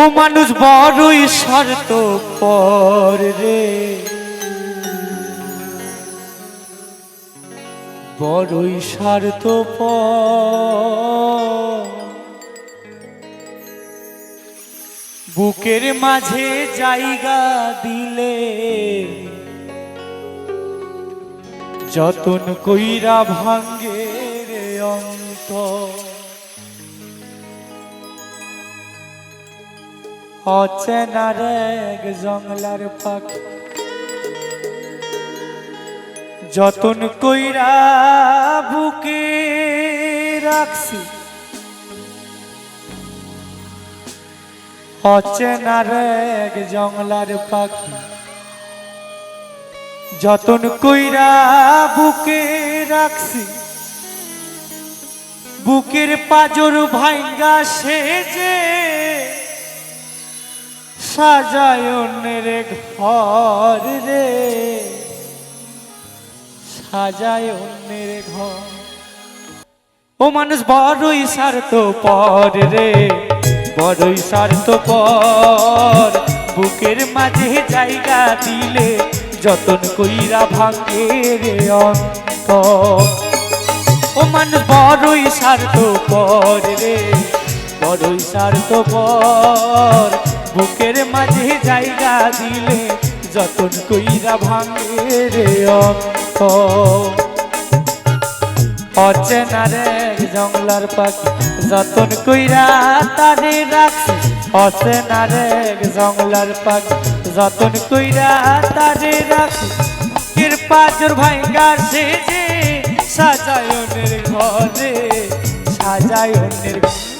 ও মানুষ বড়ই স্বার্থ পর রে। বড়ই স্বার্থ বুকের মাঝে জায়গা দিলে যতন কইরা ভাঙ্গে রে অন্তর। অচেনার এক জঙ্গলার পাখি। যতন কইরা বুকে রাখছি। অচেনার এক জঙ্গলার পাখি। যতন কইরা বুকে রাখছি। বুকের পাজর ভাঙ্গা সেজে সাজায়নের ঘর রে। সাজায়নের ঘর। ও মানুষ, বড়ই স্বার্থ পর রে। বড়ই স্বার্থ পর বুকের মাঝে জায়গা দিলে যতন কইরা ভাঙ্গে রে অন্ত ও মানুষ, বড়ই স্বার্থ পর রে। বড়ই স্বার্থ পর বুকের মাঝে জায়গা দিলে যতন কইরা ভাঙে রে অচেনার এক জঙ্গলার পাখি, যতন কইরা তারে রাখছি। অচেনার এক জঙ্গলার পাখি, যতন কইরা তারে রাখছি। বুকের পাজর ভাইঙ্গা সেজে সাজায়নের ঘরে সাজায়নের ঘরে।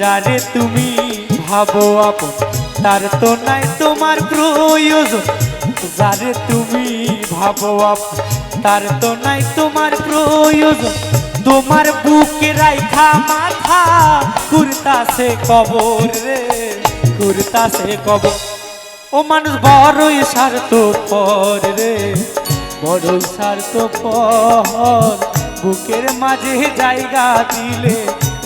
যারে তুমি ভাবো আপন, তার তো নাই তোমার প্রয়োজন। যারে তুমি ভাবো আপন, তার তো নাই তোমার প্রয়োজন। তোমার বুকে রাইখা মাথা কুর্তাছে কবর রে কুর্তাছে কবর। ও মানুষ, বড়ই স্বার্থ পর রে, বড়ই স্বার্থ পর। বুকের মাঝে জায়গা দিলে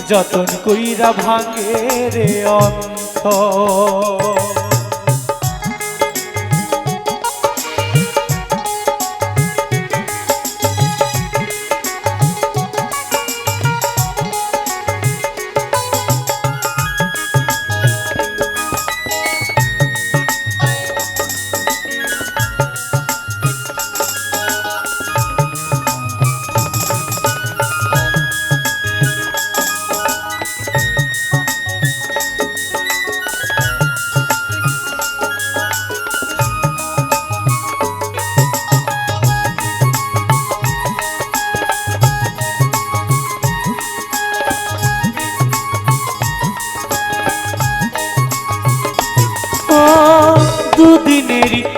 যতন কইরা ভাঙে রে অন্ত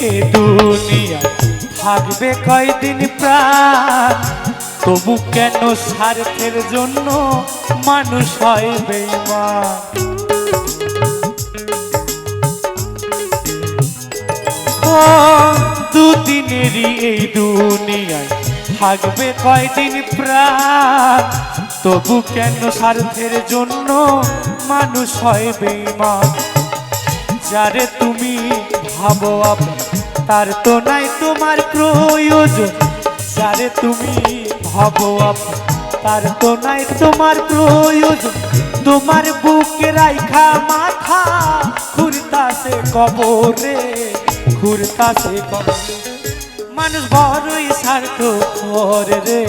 দুনিয়া থাকবে কয়দিন প্রাণ? তবু কেন স্বার্থের জন্য মানুষ হয় বেইমান ও, দুদিনেরই এই দুনিয়ায় থাকবে কয়দিন প্রাণ? তবু কেন স্বার্থের জন্য মানুষ হয় বেমান যারে তুমি ভাবো আপন, তার তো নাই তোমার প্রয়োজন। যারে তুমি ভাবো আপন, তার তো নাই তোমার প্রয়োজন। তোমার বুকে রাইখা মাথা ঘুরতাছে কবরে ঘুরতাছে কবরে। মানুষ বড়ই স্বার্থ রে,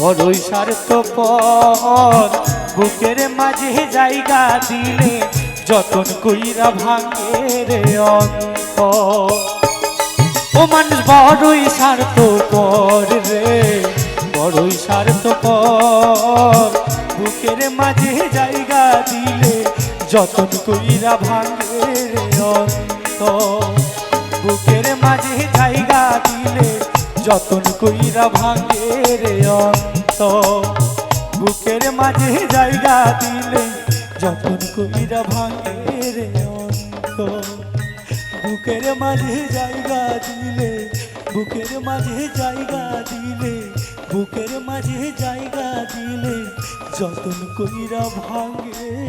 বড়ই স্বার্থ পর বুকের মাঝে জায়গা দিলে যতন কইরা ভাঙে অন্ত ও মানুষ বড়ই স্বার্থ পর রে, বড়ই স্বার্থ পর বুকের মাঝে জায়গা দিলে যতন কইরা ভাঙে রে অন্ত বুকের মাঝে জায়গা দিলে যতন কইরা ভাঙে রে অন্ত বুকের মাঝে জায়গা দিলে যতন কবিরা ভাঙে রে অন্ত বুকের মাঝে জায়গা দিলে, বুকের মাঝে জায়গা দিলে, বুকের মাঝে জায়গা দিলে, যতন কইরা ভাঙে